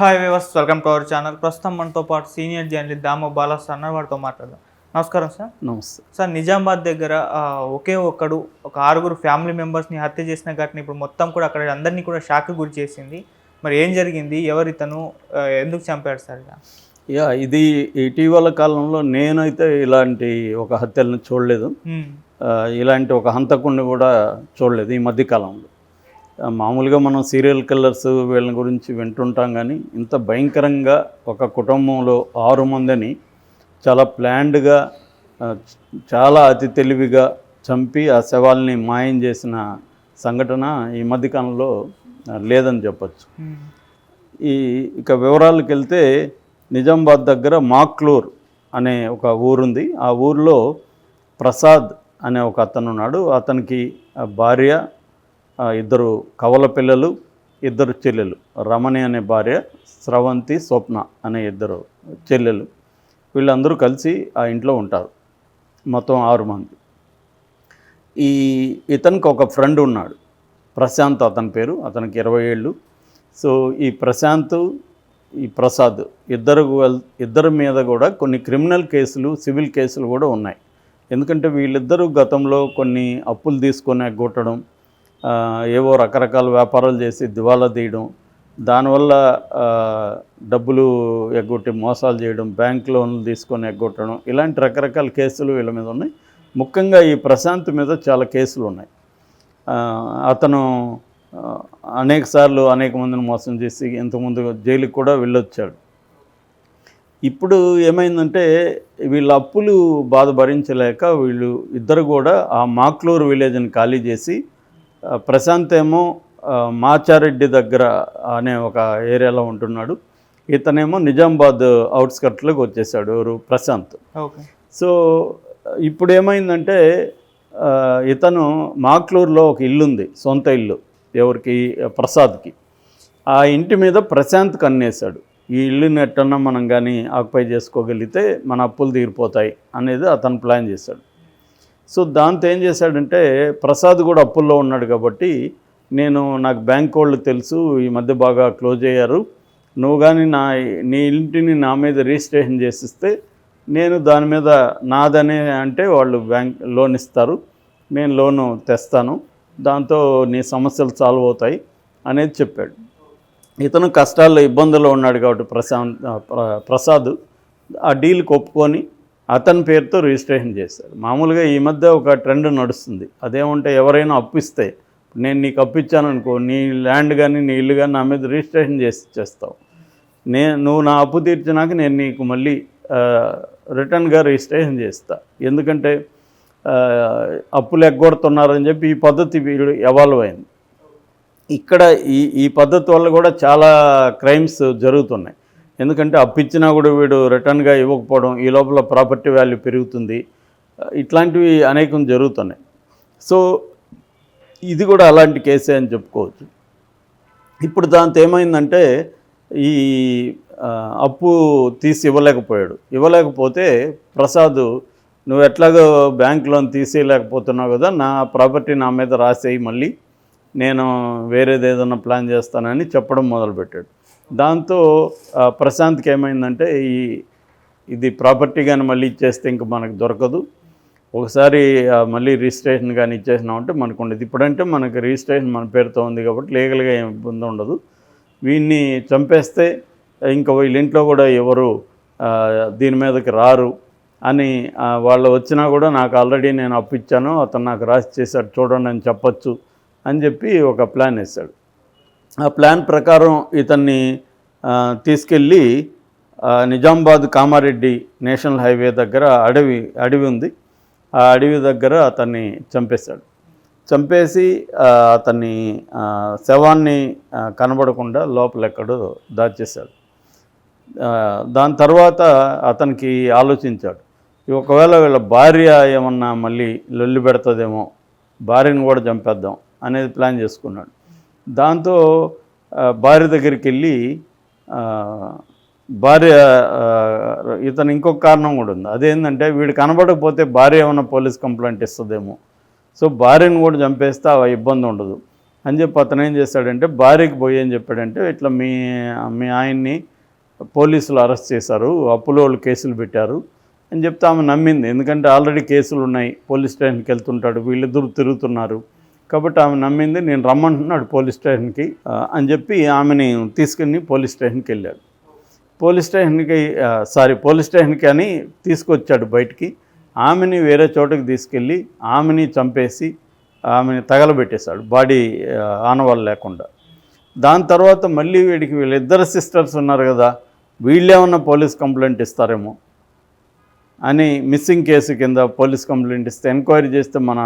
Hi వ్యవస్ welcome to our channel ప్రస్తుతం మనతో పాటు సీనియర్ జర్నలిస్ట్ దామో బాలాస్ అన్న వాడితో మాట్లాడదాం. నమస్కారం సార్ నమస్తే. సార్ నిజామాబాద్ దగ్గర ఒకే ఒక్కడు ఒక ఆరుగురు ఫ్యామిలీ మెంబర్స్ని హత్య చేసిన ఘటన ఇప్పుడు మొత్తం కూడా అక్కడ అందరినీ కూడా షాక్ గురి చేసింది. మరి ఏం జరిగింది? ఎవరు ఇతను? ఎందుకు చంపాడు సార్ ఇలా? యా ఇది ఇటీవల కాలంలో నేనైతే ఇలాంటి ఒక హత్యలను చూడలేదు. ఇలాంటి ఒక హంతకుడిని కూడా చూడలేదు ఈ మధ్యకాలంలో ఆ, మామూలుగా మనం సీరియల్ కిల్లర్స్ వీళ్ళ గురించి వింటుంటాం కానీ ఇంత భయంకరంగా ఒక కుటుంబంలో ఆరు మందిని చాలా ప్లాన్డ్గా చాలా అతి తెలివిగా చంపి ఆ శవాల్ని మాయం చేసిన సంఘటన ఈ మధ్యకాలంలో లేదని చెప్పచ్చు. ఈ ఇక వివరాలకు వెళ్తే నిజామాబాద్ దగ్గర మాక్లూర్ అనే ఒక ఊరుంది. ఆ ఊరిలో ప్రసాద్ అనే ఒక అతను ఉన్నాడు అతనికి భార్య ఇద్దరు కవల పిల్లలు ఇద్దరు చెల్లెలు. రమణి అనే భార్య స్రవంతి స్వప్న అనే ఇద్దరు చెల్లెలు. వీళ్ళందరూ కలిసి ఆ ఇంట్లో ఉంటారు. మొత్తం ఆరు మంది. ఈ ఇతనికి ఒక ఫ్రెండ్ ఉన్నాడు. ప్రశాంత్ అతని పేరు అతనికి ఇరవై ఏళ్ళు. సో ఈ ప్రశాంత్ ఈ ప్రసాద్ ఇద్దరు ఇద్దరి మీద కూడా కొన్ని క్రిమినల్ కేసులు సివిల్ కేసులు కూడా ఉన్నాయి. ఎందుకంటే వీళ్ళిద్దరూ గతంలో కొన్ని అప్పులు తీసుకొని ఎగ్గొట్టడం ఏవో రకరకాల వ్యాపారాలు చేసి దివాలా తీయడం దానివల్ల డబ్బులు ఎగ్గొట్టి మోసాలు చేయడం బ్యాంక్ లోన్లు తీసుకొని ఎగ్గొట్టడం ఇలాంటి రకరకాల కేసులు వీళ్ళ మీద ఉన్నాయి. ముఖ్యంగా ఈ ప్రశాంత్ మీద చాలా కేసులు ఉన్నాయి. అతను అనేక సార్లు అనేక మందిని మోసం చేసి ఇంతకుముందు జైలుకి కూడా వెళ్ళొచ్చాడు. ఇప్పుడు ఏమైందంటే వీళ్ళ అప్పులు బాధ భరించలేక వీళ్ళు ఇద్దరు కూడా ఆ మాక్లూరు విలేజ్ని ఖాళీ చేసి ప్రశాంత్ ఏమో మాచారెడ్డి దగ్గర అనే ఒక ఏరియాలో ఉంటున్నాడు. ఇతనేమో నిజామాబాద్ అవుట్స్కట్లోకి వచ్చేసాడు ఎవరు? ప్రశాంత్. ఓకే. సో ఇప్పుడు ఏమైందంటే ఇతను మాక్లూరులో ఒక ఇల్లు ఉంది సొంత ఇల్లు ఎవరికి? ప్రసాద్కి. ఆ ఇంటి మీద ప్రశాంత్ కన్నేశాడు. ఈ ఇల్లుని ఎట్టన్నా మనం కానీ ఆక్యుపై చేసుకోగలిగితే మన అప్పులు తీరిపోతాయి అనేది అతను ప్లాన్ చేశాడు. సో దాంతో ఏం చేశాడంటే ప్రసాద్ కూడా అప్పుల్లో ఉన్నాడు కాబట్టి నేను నాకు బ్యాంక్ వాళ్ళు తెలుసు ఈ మధ్య బాగా క్లోజ్ అయ్యారు. నువ్వు కానీ నా నీ ఇంటిని నా మీద రిజిస్ట్రేషన్ చేసిస్తే నేను దాని మీద నాదనే అంటే వాళ్ళు బ్యాంక్ లోన్ ఇస్తారు నేను లోను తెస్తాను. దాంతో నీ సమస్యలు సాల్వ్ అవుతాయి అనేది చెప్పాడు. ఇతను కష్టాల్లో ఇబ్బందుల్లో ఉన్నాడు కాబట్టి ప్రశాంత్ ప్ర- ప్రసాద్ ఆ డీల్కి ఒప్పుకొని అతని పేరుతో రిజిస్ట్రేషన్ చేశారు మామూలుగా ఈ మధ్య ఒక ట్రెండ్ నడుస్తుంది. అదేమంటే ఎవరైనా అప్పిస్తే నేను నీకు అప్పిచ్చాను అనుకో నీ ల్యాండ్ కానీ నీ ఇల్లు కానీ నా మీద రిజిస్ట్రేషన్ చేసి చేస్తావు నే నువ్వు నా అప్పు తీర్చినాక నేను నీకు మళ్ళీ రిటర్న్గా రిజిస్ట్రేషన్ చేస్తా. ఎందుకంటే అప్పులు ఎగ్గొడుతున్నారని చెప్పి ఈ పద్ధతి వీడు ఎవాల్వ్ అయింది. ఇక్కడ ఈ ఈ పద్ధతి వల్ల కూడా చాలా క్రైమ్స్ జరుగుతున్నాయి. ఎందుకంటే అప్పిచ్చినా కూడా వీడు రిటర్న్గా ఇవ్వకపోవడం ఈ లోపల ప్రాపర్టీ వాల్యూ పెరుగుతుంది. ఇట్లాంటివి అనేకం జరుగుతున్నాయి. సో ఇది కూడా అలాంటి కేసే అని చెప్పుకోవచ్చు. ఇప్పుడు దాంతో ఏమైందంటే ఈ అప్పు తీసి ఇవ్వలేకపోయాడు. ఇవ్వలేకపోతే ప్రసాద్ నువ్వు ఎట్లాగో బ్యాంక్ లోన్ తీసేయలేకపోతున్నావు కదా నా ప్రాపర్టీ నా మీద రాసేయి మళ్ళీ. నేను వేరేది ఏదైనా ప్లాన్ చేస్తానని చెప్పడం మొదలుపెట్టాడు. దాంతో ప్రశాంత్కి ఏమైందంటే ఈ ఇది ప్రాపర్టీ కానీ మళ్ళీ ఇచ్చేస్తే ఇంక మనకు దొరకదు. ఒకసారి మళ్ళీ రిజిస్ట్రేషన్ కానీ ఇచ్చేసినామంటే మనకు ఉండదు. ఇప్పుడంటే మనకు రిజిస్ట్రేషన్ మన పేరుతో ఉంది కాబట్టి లీగల్గా ఏం ఇబ్బంది ఉండదు. వీడిని చంపేస్తే ఇంకా వీళ్ళ ఇంట్లో కూడా ఎవరు దీని మీదకి రారు అని వాళ్ళు వచ్చినా కూడా నాకు ఆల్రెడీ నేను అప్పిచ్చాను అతను నాకు రాసి చేశాడు చూడండి అని చెప్పొచ్చు అని చెప్పి ఒక ప్లాన్ వేశాడు. ఆ ప్లాన్ ప్రకారం ఇతన్ని తీసుకెళ్ళి నిజామాబాద్ కామారెడ్డి నేషనల్ హైవే దగ్గర అడవి అడవి ఉంది. ఆ అడవి దగ్గర అతన్ని చంపేశాడు. చంపేసి అతన్ని శవాన్ని కనబడకుండా లోపల ఎక్కడో దాచేశాడు దాని తర్వాత అతనికి ఆలోచించాడు. ఒకవేళ వీళ్ళ భార్య ఏమన్నా మళ్ళీ లొల్లి పెడుతుందేమో భార్యను కూడా చంపేద్దాం అనేది ప్లాన్ చేసుకున్నాడు. దాంతో భార్య దగ్గరికి వెళ్ళి భార్య ఇతను ఇంకొక కారణం కూడా ఉంది. అదేంటంటే వీడు కనబడకపోతే భార్య ఏమైనా పోలీస్ కంప్లైంట్ ఇస్తుందేమో. సో భార్యను కూడా చంపేస్తే ఆ ఇబ్బంది ఉండదు. అని చెప్పి అతను ఏం చేశాడంటే భార్యకి పోయి ఏం చెప్పాడంటే ఇట్లా మీ మీ ఆయన్ని పోలీసులు అరెస్ట్ చేశారు అప్పులో వాళ్ళు కేసులు పెట్టారు అని చెప్తే ఆమె నమ్మింది. ఎందుకంటే ఆల్రెడీ కేసులు ఉన్నాయి. పోలీస్ స్టేషన్కి వెళ్తుంటాడు వీళ్ళిద్దరు తిరుగుతున్నారు. కాబట్టి ఆమె నమ్మింది నేను రమ్మంటున్నాడు పోలీస్ స్టేషన్కి. అని చెప్పి ఆమెని తీసుకుని పోలీస్ స్టేషన్కి వెళ్ళాడు. పోలీస్ స్టేషన్కి సారీ పోలీస్ స్టేషన్కి అని తీసుకొచ్చాడు బయటికి. ఆమెని వేరే చోటకి తీసుకెళ్ళి ఆమెని చంపేసి ఆమెని తగలబెట్టేశాడు బాడీ ఆనవాళ్ళు లేకుండా. దాని తర్వాత మళ్ళీ వీడికి వీళ్ళిద్దరు సిస్టర్స్ ఉన్నారు కదా వీళ్ళేమన్నా పోలీస్ కంప్లైంట్ ఇస్తారేమో. అని మిస్సింగ్ కేసు కింద పోలీస్ కంప్లైంట్ ఇస్తే ఎంక్వైరీ చేస్తే మన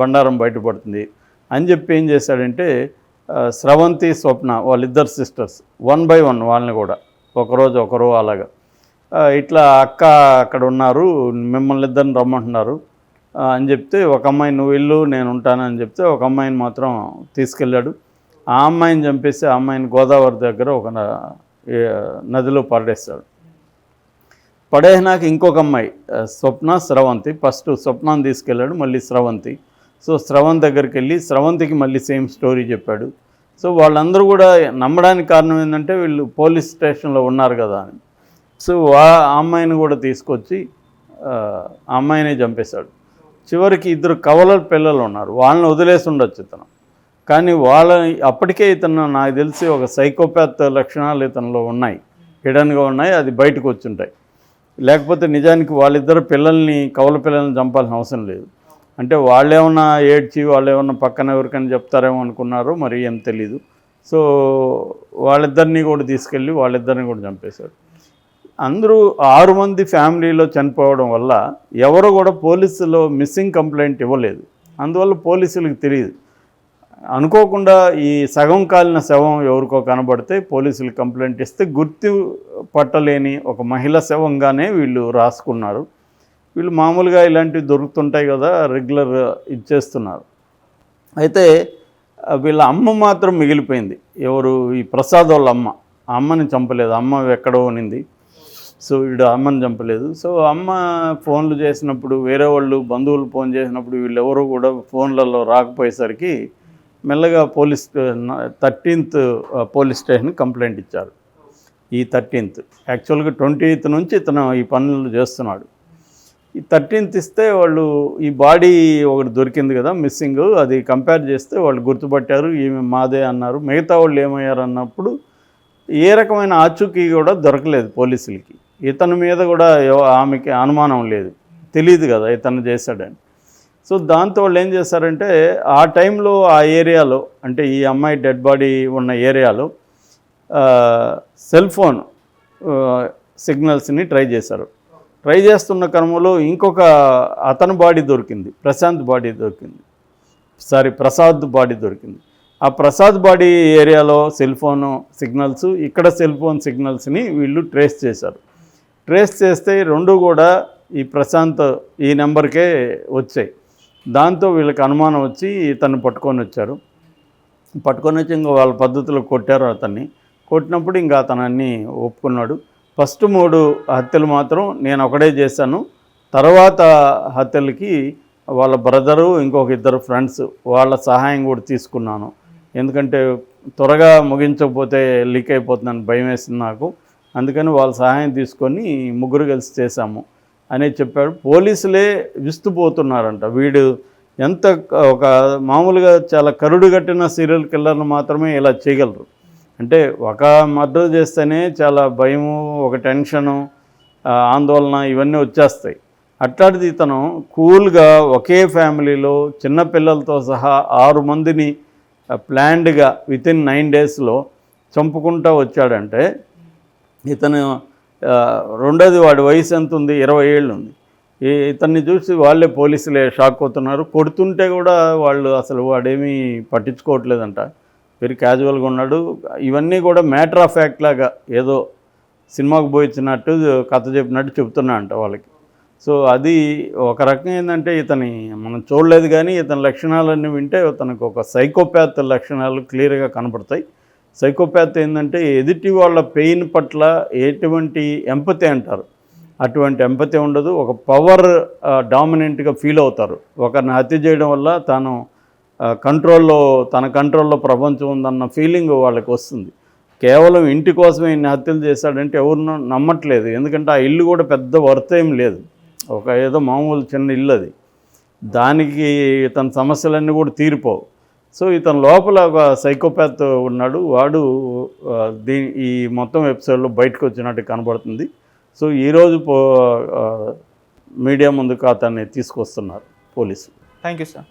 బండారం బయటపడుతుంది అని చెప్పి ఏం చేశాడంటే స్రవంతి స్వప్న వాళ్ళిద్దరు సిస్టర్స్ వన్ బై వన్ వాళ్ళని కూడా ఒకరోజు ఒకరు అలాగా. ఇట్లా అక్క అక్కడ ఉన్నారు మిమ్మల్ని ఇద్దరిని రమ్మంటున్నారు అని చెప్తే ఒక అమ్మాయి నువ్వు ఇల్లు నేను ఉంటానని చెప్తే ఒక అమ్మాయిని మాత్రం తీసుకెళ్ళాడు. ఆ అమ్మాయిని చంపేసి ఆ అమ్మాయిని గోదావరి దగ్గర ఒక నదిలో పడేస్తాడు పడేసినాక ఇంకొక అమ్మాయి స్వప్న స్రవంతి. ఫస్ట్ స్వప్నాన్ని తీసుకెళ్ళాడు మళ్ళీ స్రవంతి. సో స్రవంతి దగ్గరికి వెళ్ళి స్రవంతికి మళ్ళీ సేమ్ స్టోరీ చెప్పాడు. సో వాళ్ళందరూ కూడా నమ్మడానికి కారణం ఏంటంటే వీళ్ళు పోలీస్ స్టేషన్లో ఉన్నారు కదా అని. సో ఆ అమ్మాయిని కూడా తీసుకొచ్చి ఆ అమ్మాయినే చంపేశాడు. చివరికి ఇద్దరు కవల పిల్లలు ఉన్నారు. వాళ్ళని వదిలేసి ఉండొచ్చు ఇతను. కానీ వాళ్ళ అప్పటికే ఇతను నాకు తెలిసి ఒక సైకోపాత్ లక్షణాలు ఇతనిలో ఉన్నాయి. హిడన్గా ఉన్నాయి అది బయటకు వచ్చుంటాయి లేకపోతే నిజానికి వాళ్ళిద్దరు పిల్లల్ని కౌల పిల్లల్ని చంపాల్సిన అవసరం లేదు. అంటే వాళ్ళేమన్నా ఏడ్చి వాళ్ళేమన్నా పక్కన ఎవరికైనా చెప్తారేమో అనుకున్నారో మరి ఏం తెలీదు. సో వాళ్ళిద్దరిని కూడా తీసుకెళ్ళి వాళ్ళిద్దరిని కూడా చంపేశాడు. అందరూ ఆరు మంది ఫ్యామిలీలో చనిపోవడం వల్ల ఎవరు కూడా పోలీసులో మిస్సింగ్ కంప్లైంట్ ఇవ్వలేదు. అందువల్ల పోలీసులకు తెలియదు. అనుకోకుండా ఈ సగం కాలిన శవం ఎవరికో కనబడితే పోలీసులు కంప్లైంట్ ఇస్తే గుర్తు పట్టలేని ఒక మహిళ శవంగానే వీళ్ళు రాసుకున్నారు. వీళ్ళు మామూలుగా ఇలాంటివి దొరుకుతుంటాయి కదా రెగ్యులర్ ఇచ్చేస్తున్నారు. అయితే వీళ్ళ అమ్మ మాత్రం మిగిలిపోయింది. ఎవరు ఈ ప్రసాద్ వాళ్ళ అమ్మ. అమ్మని చంపలేదు. అమ్మ ఎక్కడో ఉనింది సో వీడు అమ్మని చంపలేదు. సో అమ్మ ఫోన్లు చేసినప్పుడు వేరే వాళ్ళు బంధువులు ఫోన్ చేసినప్పుడు వీళ్ళెవరూ కూడా ఫోన్లలో రాకపోయేసరికి మెల్లగా police thirteenth police station complaint ఇచ్చారు. ఈ థర్టీన్త్. యాక్చువల్గా ట్వంటీ నుంచి ఇతను ఈ పనులు చేస్తున్నాడు. ఈ థర్టీన్త్ ఇస్తే వాళ్ళు ఈ బాడీ ఒకటి దొరికింది కదా మిస్సింగ్. అది కంపేర్ చేస్తే వాళ్ళు గుర్తుపట్టారు ఈమె మాదే అన్నారు. మిగతా వాళ్ళు ఏమయ్యారు అన్నప్పుడు ఏ రకమైన ఆచూకీ కూడా దొరకలేదు పోలీసులకి. ఇతని మీద కూడా ఆమెకి అనుమానం లేదు. తెలియదు కదా ఇతను చేశాడని. సో దాంతో వాళ్ళు ఏం చేశారంటే ఆ టైంలో ఆ ఏరియాలో అంటే ఈ అమ్మాయి డెడ్ బాడీ ఉన్న ఏరియాలో సెల్ ఫోన్ సిగ్నల్స్ని ట్రై చేశారు. ట్రై చేస్తున్న క్రమంలో ఇంకొక అతని బాడీ దొరికింది ప్రశాంత్ బాడీ దొరికింది. సారీ ప్రసాద్ బాడీ దొరికింది. ఆ ప్రసాద్ బాడీ ఏరియాలో సెల్ ఫోన్ సిగ్నల్స్ ఇక్కడ సెల్ ఫోన్ సిగ్నల్స్ని వీళ్ళు ట్రేస్ చేశారు. ట్రేస్ చేస్తే రెండు కూడా ఈ ప్రశాంత్ ఈ నెంబర్కే వచ్చాయి. దాంతో వీళ్ళకి అనుమానం వచ్చి తను పట్టుకొని వచ్చారు. పట్టుకొని వచ్చి ఇంకా వాళ్ళ పద్ధతిలో కొట్టారు అతన్ని. కొట్టినప్పుడు ఇంకా అతను ఒప్పుకున్నాడు. ఫస్ట్ మూడు హత్యలు మాత్రం నేను ఒకడే చేశాను. తర్వాత హత్యలకి వాళ్ళ బ్రదరు ఇంకొక ఇద్దరు ఫ్రెండ్స్ వాళ్ళ సహాయం కూడా తీసుకున్నాను. ఎందుకంటే త్వరగా ముగించకపోతే లీక్ అయిపోతుందని భయం వేసింది నాకు. అందుకని వాళ్ళ సహాయం తీసుకొని ముగ్గురు కలిసి చేశాము. అని చెప్పాడు. పోలీసులే విస్తుపోతున్నారంట. వీడు ఎంత ఒక మామూలుగా చాలా కరుడు కట్టిన సీరియల్ కిల్లర్ను మాత్రమే ఇలా చేయగలరు. అంటే ఒక మర్డర్ చేస్తేనే చాలా భయము ఒక టెన్షను ఆందోళన ఇవన్నీ వచ్చేస్తాయి. అట్లాంటిది ఇతను కూల్గా ఒకే ఫ్యామిలీలో చిన్న పిల్లలతో సహా ఆరు మందిని ప్లాన్డ్గా విత్ ఇన్ నైన్ డేస్లో చంపుకుంటూ వచ్చాడంటే ఇతను రెండోది వాడి వయసు ఎంత ఉంది? ఇరవై ఏళ్ళు ఉంది. ఈ ఇతన్ని చూసి వాళ్ళే పోలీసులే షాక్ అవుతున్నారు. కొడుతుంటే కూడా వాళ్ళు అసలు వాడేమీ పట్టించుకోవట్లేదంట. వెరీ క్యాజువల్గా ఉన్నాడు. ఇవన్నీ కూడా మ్యాటర్ ఆఫ్ ఫ్యాక్ట్ లాగా ఏదో సినిమాకు పోయించినట్టు కథ చెప్పినట్టు చెప్తున్నా అంట వాళ్ళకి. సో అది ఒక రకం ఏంటంటే ఇతని మనం చూడలేదు కానీ ఇతని లక్షణాలన్నీ వింటే ఇతనికి ఒక సైకోపాత్ లక్షణాలు క్లియర్గా కనపడతాయి. సైకోపాత్ ఏంటంటే ఎదుటి వాళ్ళ పెయిన్ పట్ల ఎటువంటి ఎంపతి అంటారు. అటువంటి ఎంపతి ఉండదు. ఒక పవర్ డామినెంట్గా ఫీల్ అవుతారు. ఒకరిని హత్య చేయడం వల్ల తాను కంట్రోల్లో తన కంట్రోల్లో ప్రపంచం ఉందన్న ఫీలింగ్ వాళ్ళకి వస్తుంది. కేవలం ఇంటి కోసమే ఇన్ని హత్యలు చేశాడంటే ఎవరు నమ్మట్లేదు. ఎందుకంటే ఆ ఇల్లు కూడా పెద్ద వర్త్ ఏం లేదు. ఒక ఏదో మామూలు చిన్న ఇల్లు అది. దానికి తన సమస్యలన్నీ కూడా తీరిపోవు. సో ఇతను లోపల ఒక సైకోపాత్ ఉన్నాడు. వాడు దీ దీని ఈ మొత్తం ఎపిసోడ్లో బయటకు వచ్చినట్టు కనబడుతుంది. సో ఈరోజు పో మీడియా ముందుకు అతన్ని తీసుకొస్తున్నారు పోలీసులు. Thank you sir.